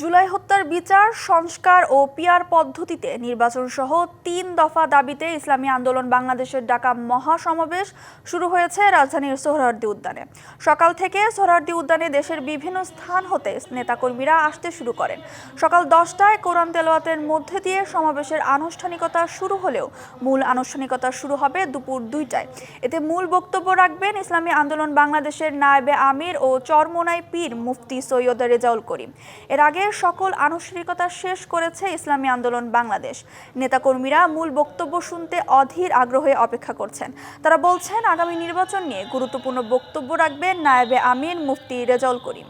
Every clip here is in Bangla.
জুলাই হত্যার বিচার, সংস্কার ও পিয়ার পদ্ধতিতে নির্বাচন সহ তিন দফা দাবিতে ইসলামী আন্দোলন বাংলাদেশের ডাকা মহাসমাবেশ শুরু হয়েছে রাজধানীর সোহরাওয়ার্দী উদ্যানে। সকাল থেকে সোহরাওয়ার্দী উদ্যানে দেশের বিভিন্ন স্থান হতে নেতাকর্মীরা আসতে শুরু করেন। সকাল দশটায় কোরআন তেলাওয়াতের মধ্যে দিয়ে সমাবেশের আনুষ্ঠানিকতা শুরু হলেও মূল আনুষ্ঠানিকতা শুরু হবে দুপুর দুইটায়। এতে মূল বক্তব্য রাখবেন ইসলামী আন্দোলন বাংলাদেশের নায়েবে আমির ও চরমোনাই পীর মুফতি সৈয়দ রেজাউল করিম। এর আগে সকল আনুষ্ঠানিকতা শেষ করেছে ইসলামী আন্দোলন বাংলাদেশ। নেতাকর্মীরা মূল বক্তব্য শুনতে অধীর আগ্রহে অপেক্ষা করছেন। তারা বলছেন, আগামী নির্বাচন নিয়ে গুরুত্বপূর্ণ বক্তব্য রাখবেন নায়েবে আমির মুফতি রেজাউল করিম।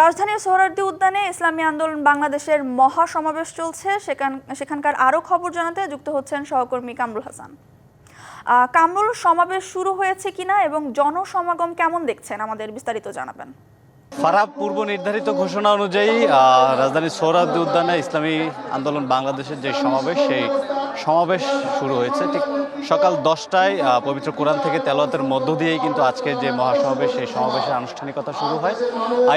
রাজধানীর সোহরার্দি উদ্যানে ইসলামী আন্দোলন বাংলাদেশের মহা সমাবেশ চলছে। সেখান সেখানকার আরও খবর জানাতে যুক্ত হচ্ছেন সহকর্মী কামরুল হাসান। কামরুল সমাবেশ শুরু হয়েছে কিনা এবং জনসমাগম কেমন দেখছেন? আমাদের বিস্তারিত জানাবেন। ফারাহ পূর্ব নির্ধারিত ঘোষণা অনুযায়ী আহ, রাজধানীর সৌরাদ্দি উদ্যানে ইসলামী আন্দোলন বাংলাদেশের যে সমাবেশ সেই সমাবেশ শুরু হয়েছে। ঠিক সকাল দশটায় পবিত্র কোরআন থেকে তেলাওয়াতের মধ্য দিয়েই কিন্তু আজকের যে মহাসমাবেশ সেই সমাবেশের আনুষ্ঠানিকতা শুরু হয়।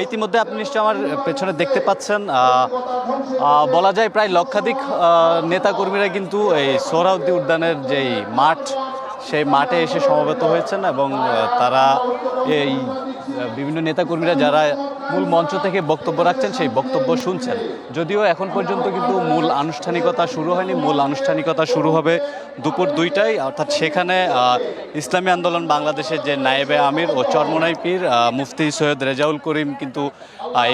ইতিমধ্যে আপনি নিশ্চয়ই আমার পেছনে দেখতে পাচ্ছেন বলা যায় প্রায় লক্ষাধিক নেতাকর্মীরা কিন্তু এই সোহরাউদ্দি উদ্যানের যেই মাঠ সেই মাঠে এসে সমবেত হয়েছেন এবং তারা এই বিভিন্ন নেতাকর্মীরা যারা মূল মঞ্চ থেকে বক্তব্য রাখছেন সেই বক্তব্য শুনছেন। যদিও এখন পর্যন্ত কিন্তু মূল আনুষ্ঠানিকতা শুরু হয়নি মূল আনুষ্ঠানিকতা শুরু হবে দুপুর দুইটায়। অর্থাৎ সেখানে ইসলামী আন্দোলন বাংলাদেশের যে নায়েবে আমির ও চরমনাই পীর মুফতি সৈয়দ রেজাউল করিম কিন্তু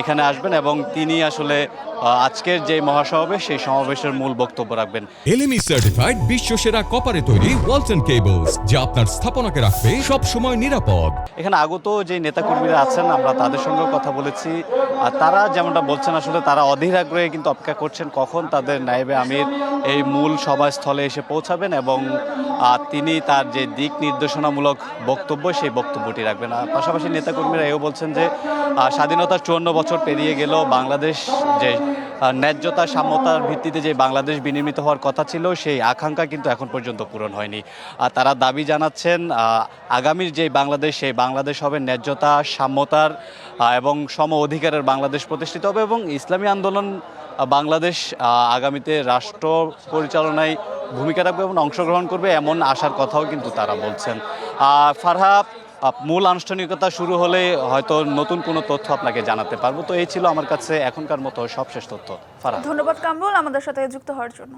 এখানে আসবেন এবং তিনি আসলে আজকের যে মহাসমাবেশ সেই সমাবেশের মূল বক্তব্য রাখবেন। এলএমই সার্টিফাইড বিশ্ব সেরা কপারে তৈরি ওয়ালটন কেবলস যা আপনার স্থাপনাকে রাখবে সব সময় নিরাপদ। এখানে আগত যে নেতাকর্মীরা আছেন আমরা তাদের সঙ্গে কথা বলেছি। আর তারা যেমনটা বলছেন, আসলে তারা অধীর আগ্রহে কিন্তু অপেক্ষা করছেন কখন তাদের নাইবে আমির এই মূল সভাস্থলে এসে পৌঁছাবেন এবং তিনি তার যে দিক নির্দেশনামূলক বক্তব্য, সেই বক্তব্যটি রাখবেন। আর পাশাপাশি নেতাকর্মীরা এও বলছেন যে স্বাধীনতার চুয়ান্ন বছর পেরিয়ে গেল, বাংলাদেশ যে ন্যায্যতা, সাম্যতার ভিত্তিতে যে বাংলাদেশ বিনির্মিত হওয়ার কথা ছিল, সেই আকাঙ্ক্ষা কিন্তু এখন পর্যন্ত পূরণ হয়নি। আর তারা দাবি জানাচ্ছেন আগামীর যে বাংলাদেশ, সেই বাংলাদেশ হবে ন্যায্যতা, সাম্যতার এবং সম অধিকারের বাংলাদেশ প্রতিষ্ঠিত হবে এবং ইসলামী আন্দোলন বাংলাদেশ আগামীতে রাষ্ট্র পরিচালনায় ভূমিকা রাখবে এবং অংশগ্রহণ করবে এমন আশার কথাও কিন্তু তারা বলছেন। ফারহা মূল আনুষ্ঠানিকতা শুরু হলে হয়তো নতুন কোনো তথ্য আপনাকে জানাতে পারব। তো এই ছিল আমার কাছে এখনকার মতো সবশেষ তথ্য। ফারহা। ধন্যবাদ কামরুল আমাদের সাথে যুক্ত হওয়ার জন্য।